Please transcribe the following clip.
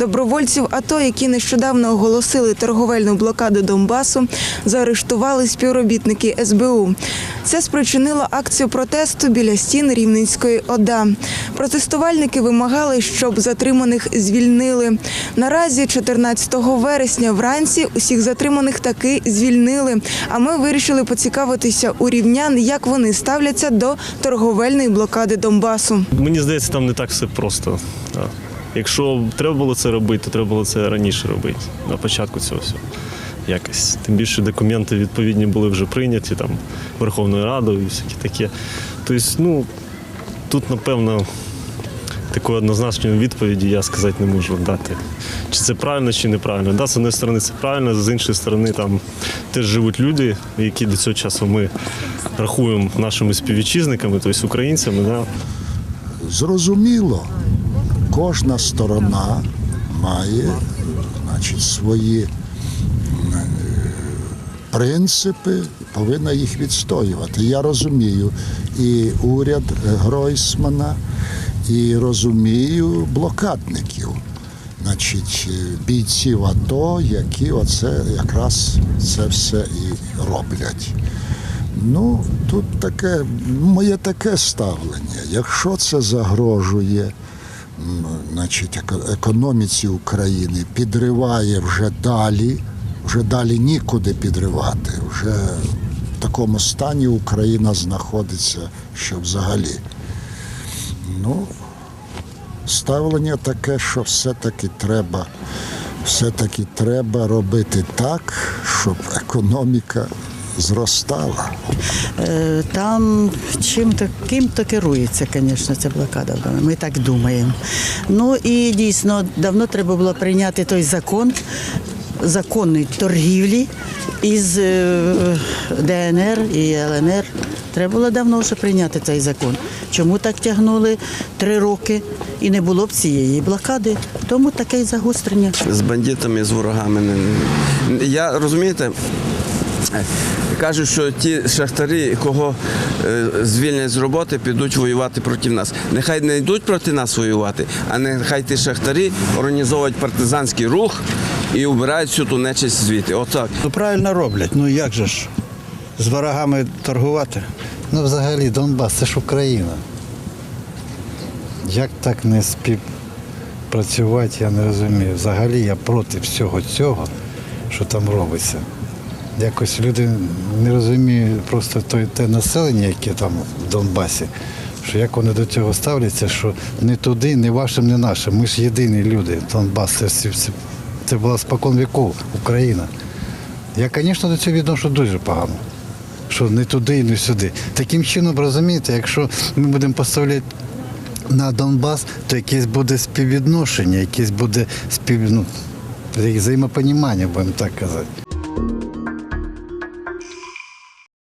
Добровольців АТО, які нещодавно оголосили торговельну блокаду Донбасу, заарештували співробітники СБУ. Це спричинило акцію протесту біля стін Рівненської ОДА. Протестувальники вимагали, щоб затриманих звільнили. Наразі, 14 вересня, вранці усіх затриманих таки звільнили. А ми вирішили поцікавитися у рівнян, як вони ставляться до торговельної блокади Донбасу. Мені здається, там не так все просто. Якщо треба було це робити, то треба було це раніше робити, на початку цього всього. Якось. Тим більше документи відповідні були вже прийняті там Верховною Радою і всяке таке. Тобто, ну, тут, напевно, такої однозначної відповіді я сказати не можу дати. Чи це правильно, чи неправильно. Да, з однієї сторони це правильно, з іншої сторони там теж живуть люди, які до цього часу ми рахуємо нашими співвітчизниками, тобто українцями. Да. Зрозуміло, кожна сторона має значить, свої е, принципи, повинна їх відстоювати. Я розумію і уряд Гройсмана, і розумію блокадників, значить, е, бійців АТО, які оце якраз це все і роблять. Ну, тут таке, моє таке ставлення. Якщо це загрожує значить, економіці України, підриває вже далі, вже далі нікуди підривати. Вже в такому стані Україна знаходиться, що взагалі. Ну, ставлення таке, що все-таки треба, все-таки треба робити так, щоб економіка зростала. Е, Там чим таким то керується, звісно, ця блокада. Ми так думаємо. Ну і дійсно давно треба було прийняти той закон законної торгівлі із е, ДНР і ЛНР. Треба було давно вже прийняти цей закон. Чому так тягнули три роки і не було б цієї блокади? Тому таке й загострення. з бандитами, з ворогами. Я розумієте. Кажуть, що ті шахтарі, кого е, звільнять з роботи, підуть воювати проти нас. Нехай не йдуть проти нас воювати, а нехай ті шахтарі організовують партизанський рух і убирають всю ту нечисть звідти. Отак. Ну, правильно роблять. Ну як же ж з ворогами торгувати? Ну, взагалі, Донбас це ж Україна. Як так не співпрацювати, я не розумію. Взагалі я проти всього цього, що там робиться. Якось люди не розуміють просто той, те населення, яке там в Донбасі, що як вони до цього ставляться, що не туди, не вашим, не нашим. Ми ж єдині люди. Донбас це, це, це, була спокон віков Україна. Я, звісно, до цього відношу дуже погано що не туди і не сюди. Таким чином, розумієте, якщо ми будемо поставляти на Донбас, то якесь буде співвідношення, якесь буде спів... ну, взаємопонімання, будемо так казати.